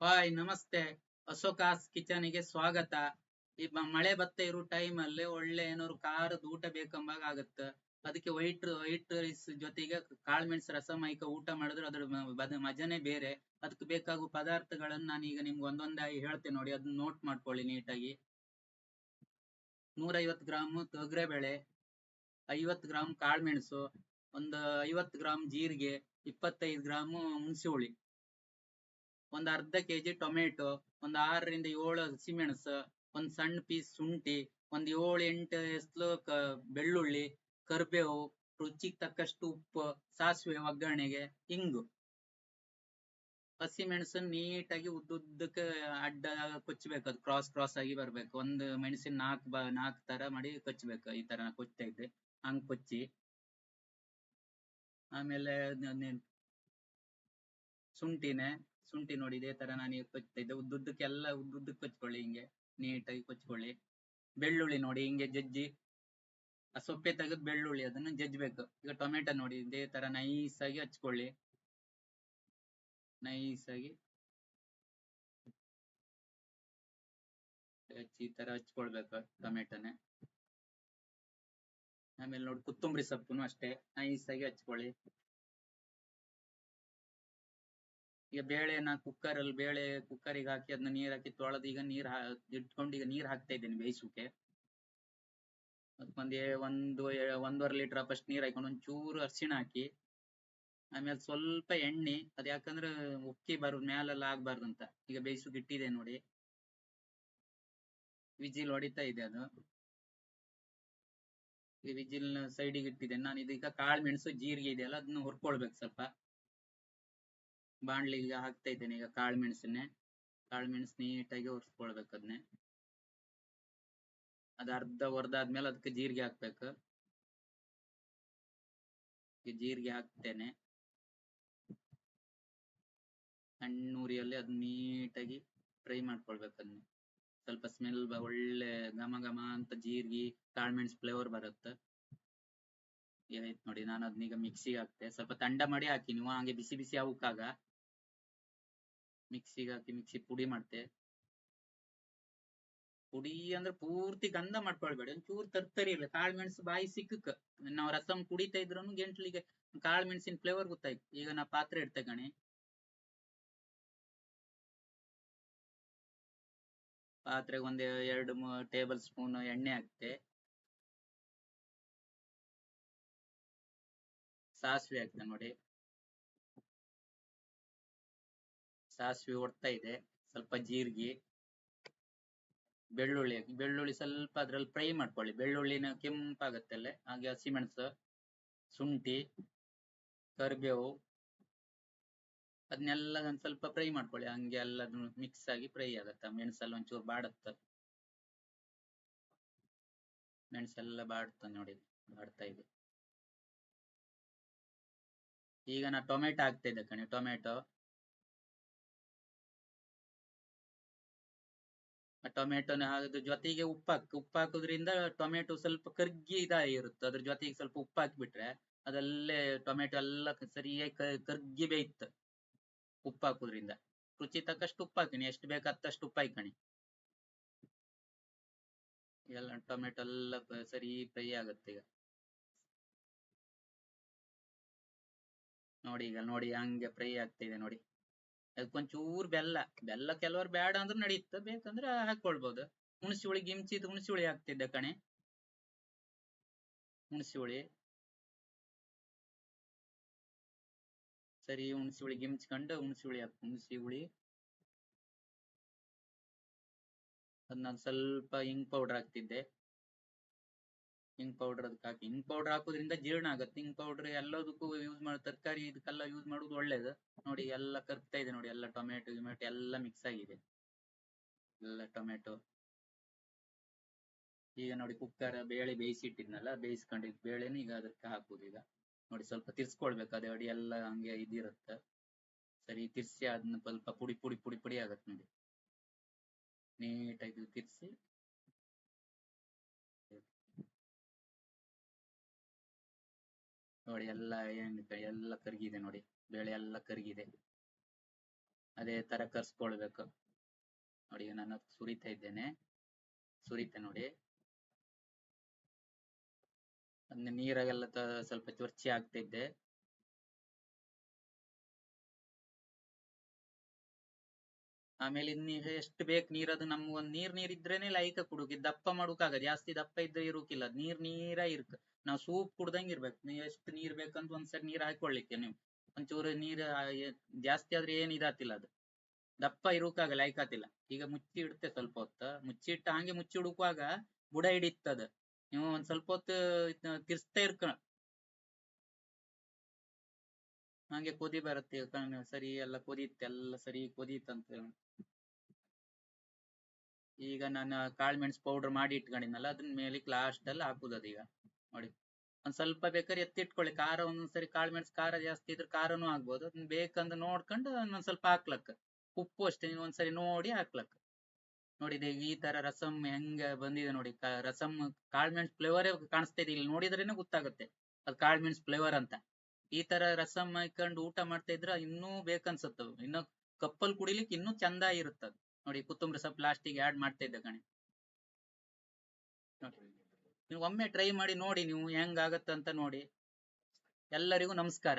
Hi ನಮಸ್ತೆ. ಅಶೋಕಾಸ್ ಕಿಚನ್ಗೆ ಸ್ವಾಗತ. ಈ ಮಳೆ ಬತ್ತ ಇರೋ ಟೈಮ್ ಅಲ್ಲಿ ಒಳ್ಳೆ ಏನಾದ್ರು ಖಾರದ ಊಟ ಬೇಕಂಬಾಗ ಆಗತ್ತ ಅದಕ್ಕೆ ವೈಟ್ ವೈಟ್ ರೈಸ್ ಜೊತೆಗೆ ಕಾಳ್ಮೆಣಸ್ ರಸಂ ಐಕ ಊಟ ಮಾಡಿದ್ರೆ ಅದ್ರ ಮಜಾನೇ ಬೇರೆ. ಅದಕ್ಕೆ ಬೇಕಾಗುವ ಪದಾರ್ಥಗಳನ್ನ ನಾನು ಈಗ ನಿಮ್ಗೆ ಒಂದೊಂದಾಗಿ ಹೇಳ್ತೇನೆ ನೋಡಿ. ಅದನ್ನ ನೋಟ್ ಮಾಡ್ಕೊಳ್ಳಿ ನೀಟಾಗಿ. ನೂರೈವತ್ತು ಗ್ರಾಮ್ ತೊಗರೆಬೇಳೆ, ಐವತ್ತು ಗ್ರಾಮ್ ಕಾಳ್ಮೆಣಸು ಒಂದು ಐವತ್ತು ಗ್ರಾಮ್ ಜೀರಿಗೆ, ಇಪ್ಪತ್ತೈದು ಗ್ರಾಮ್ ಹುಣಸೆ ಹುಳಿ. ಒಂದ್ ಅರ್ಧ ಕೆಜಿ ಟೊಮೆಟೊ, ಒಂದ್ ಆರರಿಂದ ಏಳು ಹಸಿಮೆಣಸು, ಒಂದ್ ಸಣ್ಣ ಪೀಸ್ ಶುಂಠಿ, ಒಂದ್ ಏಳ್ ಎಂಟು ಎಸ್ಲು ಬೆಳ್ಳುಳ್ಳಿ, ಕರ್ಬೇವು, ರುಚಿಗೆ ತಕ್ಕಷ್ಟು ಉಪ್ಪು, ಸಾಸಿವೆ, ಒಗ್ಗರಣೆಗೆ ಹಿಂಗು ಹಸಿಮೆಣಸನ್ನ ನೀಟಾಗಿ ಉದ್ದುದ್ದಕ್ಕೆ ಅಡ್ಡ ಕೊಚ್ಚಬೇಕು ಅದು ಕ್ರಾಸ್ ಕ್ರಾಸ್ ಆಗಿ ಬರ್ಬೇಕು. ಒಂದು ಮೆಣಸಿನ ನಾಲ್ಕು ಬ ತರ ಮಾಡಿ ಕೊಚ್ಚಬೇಕು ಈ ತರ ನಾ ಕೊಚ್ತಾ ಇದ್ದೆ ಹಂಗ್ ಕೊಚ್ಚಿ. ಆಮೇಲೆ ಶುಂಠಿನೆ. ಶುಂಠಿ ನೋಡಿ ಇದೇ ತರ ನಾನು ಈಗ ಕೊಚ್ತಾ ಇದ್ದೆ. ಉದ್ದುದ್ದಕ್ಕೆ ಕೊಚ್ಕೊಳ್ಳಿ ಹಿಂಗೆ ನೀಟಾಗಿ ಕೊಚ್ಕೊಳ್ಳಿ. ಬೆಳ್ಳುಳ್ಳಿ ನೋಡಿ ಹಿಂಗೆ ಜಜ್ಜಿ. ಆ ಸೊಪ್ಪೆ ತೆಗೆದು ಬೆಳ್ಳುಳ್ಳಿ, ಅದನ್ನ ಜಜ್ಬೇಕು ಈಗ ಟೊಮೆಟೊ ನೋಡಿ, ಇದೇ ತರ ನೈಸ್ ಆಗಿ ಹಚ್ಕೊಳ್ಳಿ. ನೈಸ್ ಆಗಿ ಈ ತರ ಹಚ್ಕೊಳ್ಬೇಕು ಟೊಮೆಟೊನೆ. ಆಮೇಲೆ ನೋಡಿ, ಕೊತ್ತಂಬರಿ ಸೊಪ್ಪುನು ಅಷ್ಟೇ. ನೈಸ್ ಆಗಿ ಹಚ್ಕೊಳ್ಳಿ. ಈಗ ಬೇಳೆನ ಕುಕ್ಕರ್ ಅಲ್ಲಿ ಬೇಳೆ ಕುಕ್ಕರಿಗೆ ಹಾಕಿ ಅದನ್ನ ನೀರ್ ಹಾಕಿ ತೊಳೆದು ಈಗ ನೀರ್ ಇಟ್ಕೊಂಡು ಈಗ ನೀರ್ ಹಾಕ್ತಾ ಇದ್ದೇನೆ ಬೇಯಿಸೋಕೆ ಒಂದು ಎ- ಒಂದೂವರೆ ಲೀಟರ್ ಫಸ್ಟ್ ನೀರ್ ಹಾಕೊಂಡು ಒಂಚೂರು ಅರಿಶಿಣ ಹಾಕಿ, ಆಮೇಲೆ ಸ್ವಲ್ಪ ಎಣ್ಣೆ, ಅದ್ ಯಾಕಂದ್ರೆ ಉಕ್ಕಿ ಬರೋದು ಮ್ಯಾಲೆಲ್ಲ ಆಗ್ಬಾರ್ದು ಅಂತ ಈಗ ಬೇಯಿಸೋಕೆ ಇಟ್ಟಿದೆ ನೋಡಿ. ವಿಜಿಲ್ ಹೊಡಿತಾ ಇದೆ ಅದು. ಈ ವಿಜಿಲ್ ಸೈಡಿಗೆ ಇಟ್ಟಿದ್ದೇನೆ. ನಾನು ಇದೀಗ ಕಾಳು ಮೆಣಸು ಜೀರಿಗೆ ಇದೆಯಲ್ಲ ಅದನ್ನ ಹುರ್ಕೊಳ್ಬೇಕು ಸ್ವಲ್ಪ. ಬಾಣ್ಲಿಗೆ ಹಾಕ್ತಾ ಇದ್ದೇನೆ, ಈಗ ಕಾಳು ಮೆಣಸನ್ನೇ. ಕಾಳು ಮೆಣಸು ನೀಟಾಗಿ ಒರೆಸ್ಕೊಳ್ಬೇಕು ಅದನ್ನೇ ಅದ ಅರ್ಧ ಒರ್ದಾದ್ಮೇಲೆ ಅದಕ್ಕೆ ಜೀರಿಗೆ ಹಾಕ್ಬೇಕು. ಜೀರಿಗೆ ಹಾಕ್ತೇನೆ. ಸಣ್ಣ ಉರಿಯಲ್ಲಿ ಅದ್ ನೀಟಾಗಿ ಫ್ರೈ ಮಾಡ್ಕೊಳ್ಬೇಕು ಅದನ್ನ ಸ್ವಲ್ಪ ಸ್ಮೆಲ್ ಒಳ್ಳೆ ಘಮ ಘಮ ಅಂತ ಜೀರಿಗೆ ಕಾಳ್ಮೆಣ್ಸ್ ಫ್ಲೇವರ್ ಬರುತ್ತೆ. ಏನಾಯ್ತು ನೋಡಿ, ನಾನು ಅದನ್ನೀಗ ಮಿಕ್ಸಿಗೆ ಹಾಕ್ತೆ. ಸ್ವಲ್ಪ ತಂಡ ಮಾಡಿ ಹಾಕಿ ನೀವು, ಹಂಗೆ ಬಿಸಿ ಬಿಸಿ ಅವಕ್ಕಾಗ ಮಿಕ್ಸಿಗೆ ಹಾಕಿ ಮಿಕ್ಸಿ ಪುಡಿ ಮಾಡ್ತೆ. ಪುಡಿ ಅಂದ್ರೆ ಪೂರ್ತಿ ಗಂಧ ಮಾಡ್ಕೊಳ್ಬೇಡಿ. ಒಂಚೂರು ತರ್ತರಿ ಇಲ್ಲ, ಕಾಳು ಮೆಣಸು ಬಾಯಿ ಸಿಕ್ಕಕ್. ನಾವು ರಸಂ ಕುಡಿತಾ ಇದ್ರು ಗೆಂಟ್ಲಿಗೆ ಕಾಳು ಮೆಣಸಿನ ಫ್ಲೇವರ್ ಗೊತ್ತಾಯ್ತು. ಈಗ ನಾ ಪಾತ್ರೆ ಇಡ್ತೆ ಗಣಿ. ಪಾತ್ರೆಗೆ ಒಂದ್ ಎರಡು ಟೇಬಲ್ ಸ್ಪೂನ್ ಎಣ್ಣೆ ಹಾಕ್ತೆ. ಸಾಸಿವೆ ಹಾಕ್ತೆ ನೋಡಿ. ಸಾಸಿವೆ ಒಡ್ತಾ ಇದೆ. ಸ್ವಲ್ಪ ಜೀರಿಗೆ, ಬೆಳ್ಳುಳ್ಳಿ ಬೆಳ್ಳುಳ್ಳಿ ಸ್ವಲ್ಪ ಅದ್ರಲ್ಲಿ ಫ್ರೈ ಮಾಡ್ಕೊಳ್ಳಿ. ಬೆಳ್ಳುಳ್ಳಿನ ಕೆಂಪಾಗತ್ತಲ್ಲೇ ಹಾಗೆ ಹಸಿಮೆಣಸು, ಶುಂಠಿ, ಕರಿಬೇವು, ಅದನ್ನೆಲ್ಲ ಒಂದ್ ಸ್ವಲ್ಪ ಫ್ರೈ ಮಾಡ್ಕೊಳ್ಳಿ. ಹಂಗೆ ಎಲ್ಲದನ್ನು ಮಿಕ್ಸ್ ಆಗಿ ಫ್ರೈ ಆಗತ್ತ. ಮೆಣಸಲ್ಲಿ ಒಂಚೂರು ಬಾಡತ್ತ. ಮೆಣಸೆಲ್ಲ ಬಾಡ್ತ ನೋಡಿ, ಬಾಡ್ತಾ ಇದೆ. ಈಗ ನಾ ಟೊಮೆಟೊ ಹಾಕ್ತಾ ಇದ್ದೆ ಕಣೆ. ಟೊಮೆಟೊ ಟೊಮೆಟೊನ ಅದ್ರ ಜೊತೆಗೆ ಉಪ್ಪು ಹಾಕ್, ಉಪ್ಪು ಹಾಕೋದ್ರಿಂದ ಟೊಮೆಟೊ ಸ್ವಲ್ಪ ಕರ್ಗಿ ಇದಾಗಿರುತ್ತೆ. ಅದ್ರ ಜೊತೆಗೆ ಸ್ವಲ್ಪ ಉಪ್ಪು ಹಾಕ್ಬಿಟ್ರೆ ಅದಲ್ಲೇ ಟೊಮೆಟೊ ಎಲ್ಲ ಸರಿಯಾಗಿ ಕರ್ಗಿ ಬೇಯ್ತು ಉಪ್ಪು ಹಾಕೋದ್ರಿಂದ. ರುಚಿ ತಕ್ಕಷ್ಟು ಉಪ್ಪು ಹಾಕಿನಿ ಎಷ್ಟು ಬೇಕು ಅತ್ತಷ್ಟು ಉಪ್ಪು ಹಾಕಣಿ. ಎಲ್ಲ ಟೊಮೆಟೊ ಎಲ್ಲ ಸರಿ ಫ್ರೈ ಆಗುತ್ತೆ ಈಗ. ನೋಡಿ ಈಗ, ನೋಡಿ ಹಂಗೆ ಫ್ರೈ ಆಗ್ತಿದೆ ನೋಡಿ. ಅದಕ್ಕೊಂಚೂರು ಬೆಲ್ಲ ಬೆಲ್ಲ ಕೆಲವರು ಬೇಡ ಅಂದ್ರೆ ನಡೀತ. ಬೇಕಂದ್ರೆ ಹಾಕೊಳ್ಬಹುದು ಹುಣಸಿ ಹುಳಿ ಗಿಮ್ಚಿದ್ ಹುಣಸಿ ಹುಳಿ ಹಾಕ್ತಿದ್ದೆ ಕಣೆ. ಹುಣಸಿ ಹುಳಿ ಸರಿ ಹುಣಸಿ ಹುಳಿ ಗಿಮ್ಚ್ಕೊಂಡು ಹುಣಸಿ ಹುಳಿ ಹಾಕ್ ಹುಣಸಿ ಹುಳಿ ಅದನ್ನ ಸ್ವಲ್ಪ ಇಂಗ್ ಪೌಡರ್ ಹಾಕ್ತಿದ್ದೆ. ಹಿಂಗ್ ಪೌಡರ್ ಅದಕ್ಕೆ ಹಾಕಿ. ಹಿಂಗ್ ಪೌಡರ್ ಹಾಕೋದ್ರಿಂದ ಜೀರ್ಣ ಆಗುತ್ತೆ. ಹಿಂಗ್ ಪೌಡರ್ ಎಲ್ಲದಕ್ಕೂ ಯೂಸ್ ಮಾಡಿ, ತರಕಾರಿ ಇದಕ್ಕೆಲ್ಲ ಯೂಸ್ ಮಾಡೋದು ಒಳ್ಳೇದು. ನೋಡಿ ಎಲ್ಲ ಕರ್ಗ್ತಾ ಇದೆ ನೋಡಿ, ಎಲ್ಲ ಟೊಮೆಟೊ ಗಿಮೆಟೊ ಎಲ್ಲ ಮಿಕ್ಸ್ ಆಗಿದೆ. ಎಲ್ಲ ಟೊಮೆಟೊ ಈಗ ನೋಡಿ ಕುಕ್ಕರ್ ಬೇಳೆ ಬೇಯಿಸಿಟ್ಟಿದ್ನಲ್ಲ, ಬೇಯಿಸ್ಕೊಂಡಿದ್ ಬೇಳೆನ ಈಗ ಅದಕ್ಕೆ ಹಾಕುದು ಈಗ. ನೋಡಿ ಸ್ವಲ್ಪ ತಿರ್ಸ್ಕೊಳ್ಬೇಕು, ಅದೇ ಅಡಿ ಎಲ್ಲ ಹಂಗೆ ಇದಿರುತ್ತೆ. ಸರಿ, ತಿರ್ಸಿ ಅದನ್ನ ಸ್ವಲ್ಪ ಪುಡಿ ಪುಡಿ ಪುಡಿ ಪುಡಿ ಆಗತ್ತೆ ನೋಡಿ. ನೀಟಾಗಿ ತಿರ್ಸಿ. ನೋಡಿ, ಎಲ್ಲ ಏನ್ ಎಲ್ಲ ಕರ್ಗಿದೆ ನೋಡಿ. ಬೇಳೆ ಎಲ್ಲ ಕರ್ಗಿದೆ. ಅದೇ ತರ ಕರ್ಸ್ಕೊಳ್ಬೇಕು. ನೋಡಿ, ನಾನು ಸುರಿತಾ ಇದ್ದೇನೆ. ಸುರಿತೆ ನೋಡಿ. ಅಂದ್ರೆ ನೀರಾಗೆಲ್ಲ ಸ್ವಲ್ಪ ಚೊರ್ಚಿ ಆಗ್ತಾ ಆಮೇಲೆ ಇನ್ನು ಎಷ್ಟು ಬೇಕು ನೀರ್, ಅದು ನಮ್ಗೆ ಒಂದ್ ನೀರ್ ನೀರ್ ಇದ್ರೇನೆ ಲೈಕ ಕುಡುಕಿ ದಪ್ಪ ಮಾಡುಕಾಗ ಜಾಸ್ತಿ ದಪ್ಪ ಇದ್ರೆ ಇರುಕಿಲ್ಲ. ನೀರ್ ನೀರ ಇರ್ಕ. ನಾವ್ ಸೂಪ್ ಕುಡ್ದಂಗ್ ಇರ್ಬೇಕು. ನೀವ್ ಎಷ್ಟು ನೀರ್ ಬೇಕಂತ ಒಂದ್ಸರಿ ನೀರ್ ಹಾಕೊಳ್ಳಿಕ್ಕೆ ನೀವು. ಒಂಚೂರು ನೀರ್ ಜಾಸ್ತಿ ಆದ್ರೆ ಏನ್ ಇದಾತಿಲ್ಲ ಅದು. ದಪ್ಪ ಇರುಕಾಗ ಲೈಕಾತಿಲ್ಲ ಈಗ ಮುಚ್ಚಿ ಇಡುತ್ತೆ ಸ್ವಲ್ಪ ಹೊತ್ತ. ಮುಚ್ಚಿ ಇಟ್ಟ ಹಂಗೆ ಮುಚ್ಚಿ ಹುಡುಕುವಾಗ ಬುಡ ಹಿಡಿತದ. ನೀವು ಒಂದ್ ಸ್ವಲ್ಪ ಹೊತ್ತು ತಿರ್ಸ್ತಾ ಇರ್ಕ ಹಂಗೆ ಕುದಿ ಬರುತ್ತೆ ಕಣ್ಣು ಸರಿ ಎಲ್ಲ ಕುದೀತ್, ಎಲ್ಲ ಸರಿ ಕುದೀತಂತ ಈಗ ನಾನು ಕಾಳ್ಮೆಣ್ಸ್ ಪೌಡರ್ ಮಾಡಿ ಇಟ್ಕೊಂಡಿದ್ನಲ್ಲ ಅದನ್ನ ಮೇಲೆ ಲಾಸ್ಟ್ ಅಲ್ಲಿ ಹಾಕುದು ಅದೀಗ. ನೋಡಿ, ಒಂದ್ ಸ್ವಲ್ಪ ಬೇಕಾದ್ರೆ ಎತ್ತಿಟ್ಕೊಳ್ಳಿ, ಖಾರ ಒಂದೊಂದ್ಸರಿ ಕಾಳ್ಮೆಣ್ಸ್ ಖಾರ ಜಾಸ್ತಿ ಇದ್ರೆ ಖಾರನೂ ಆಗ್ಬೋದು ಅದನ್ನ ಬೇಕಂದ್ರೆ ನೋಡ್ಕೊಂಡು ಒಂದ್ ಸ್ವಲ್ಪ ಹಾಕ್ಲಕ್ ಉಪ್ಪು ಅಷ್ಟೇ, ನೀವು ಒಂದ್ಸರಿ ನೋಡಿ ಹಾಕ್ಲಕ್ ನೋಡಿದೆ ಈ ತರ ರಸಮ್ ಹೆಂಗ ಬಂದಿದೆ ನೋಡಿ ರಸಮ್ ಕಾಳ್ಮೆಣ್ಸ್ ಫ್ಲೇವರೇ ಕಾಣಿಸ್ತಾ ಇದೆ, ಇಲ್ಲಿ ನೋಡಿದ್ರೇನೆ ಗೊತ್ತಾಗುತ್ತೆ. ಅದು ಕಾಳ್ಮೆಣ್ಸ್ ಫ್ಲೇವರ್ ಅಂತ. ಈ ತರ ರಸಂ ಹಾಕೊಂಡು ಊಟ ಮಾಡ್ತಾ ಇದ್ರೆ ಇನ್ನೂ ಬೇಕನ್ಸುತ್ತೆ ಇನ್ನು ಕಪ್ಪಲ್ ಕುಡಿಲಿಕ್ಕೆ ಇನ್ನೂ ಚಂದ ಇರುತ್ತದು ನೋಡಿ, ಕೊತ್ತಂಬರಿ ಸೊಪ್ಪು ಲಾಸ್ಟಿಗೆ ಆಡ್ ಮಾಡ್ತಾ ಇದ್ದೆ ಕಣೆ. ನೀವು ಒಮ್ಮೆ ಟ್ರೈ ಮಾಡಿ ನೋಡಿ ನೀವು ಹೆಂಗ್ ಆಗತ್ತಂತ ನೋಡಿ. ಎಲ್ಲರಿಗೂ ನಮಸ್ಕಾರ.